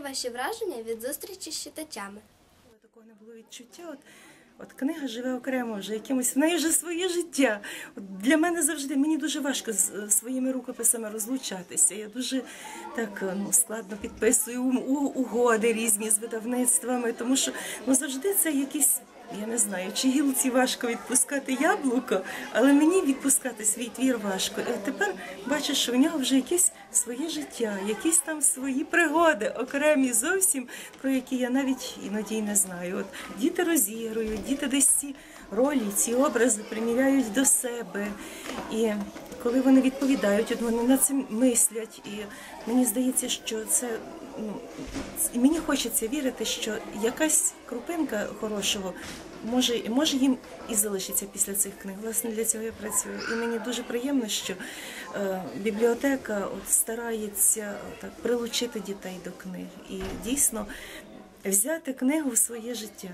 ваші враження від зустрічі з читачами? Такого не було відчуття. От, от книга живе окремо вже якимось, в неї вже своє життя. От для мене завжди мені дуже важко з е, своїми рукописами розлучатися. Я дуже так е, ну, складно підписую угоди різні з видавництвами, тому що ну, завжди це якісь. Я не знаю, чи гілці важко відпускати яблуко, але мені відпускати свій твір важко. І тепер бачу, що в нього вже якесь своє життя, якісь там свої пригоди, окремі зовсім, про які я навіть іноді й не знаю. От діти розігрують, діти десь ці ролі, ці образи приміряють до себе. І коли вони відповідають, вони над цим мислять. І мені здається, що це ну, мені хочеться вірити, що якась крупинка хорошого може, може їм і залишиться після цих книг. Власне, для цього я працюю. І мені дуже приємно, що е, бібліотека от, старається так прилучити дітей до книг і дійсно взяти книгу в своє життя.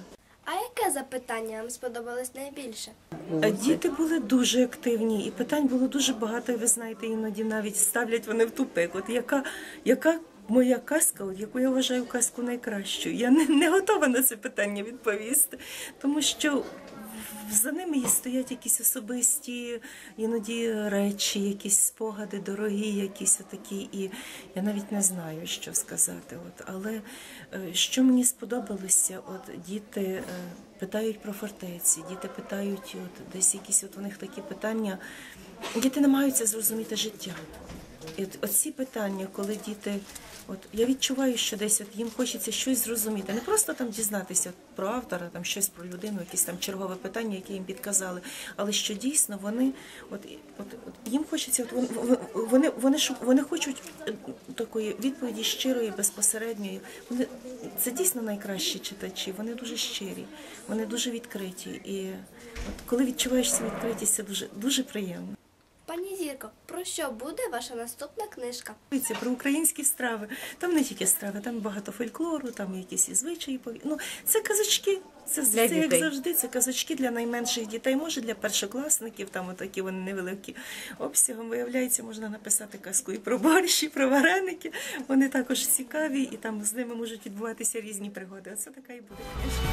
А яке запитання вам сподобалось найбільше? Е, Діти були дуже активні, і питань було дуже багато. Ви знаєте, іноді навіть ставлять вони в тупик. От яка, яка моя казка, от яку я вважаю казку найкращою? Я не, не готова на це питання відповісти, тому що за ними стоять якісь особисті іноді речі, якісь спогади дорогі, якісь отакі. І я навіть не знаю, що сказати. От але е, що мені сподобалося, от діти. е, Питають про фортеці, діти питають, от десь якісь от у них такі питання. Діти намагаються зрозуміти життя. І от, от ці питання, коли діти, от я відчуваю, що десь от їм хочеться щось зрозуміти, не просто там дізнатися про автора, там щось про людину, якісь там чергове питання, яке їм підказали, але що дійсно вони, от, от, от їм хочеться, от вон- вони, вони, шу- вони хочуть е, такої відповіді щирої, безпосередньої. Вони це дійсно найкращі читачі. Вони дуже щирі, вони дуже відкриті. І от коли відчуваєш цю відкритість, це дуже дуже приємно. Пані Зірко, про що буде ваша наступна книжка? Це про українські страви. Там не тільки страви, там багато фольклору, там якісь і звичаї. Ну, це казочки. Це, Для це як завжди, це казочки для найменших дітей, може для першокласників, там отакі вони невеликі обсягом. Виявляється, можна написати казку і про борщ, і про вареники. Вони також цікаві, і там з ними можуть відбуватися різні пригоди. Оце така і буде книжка.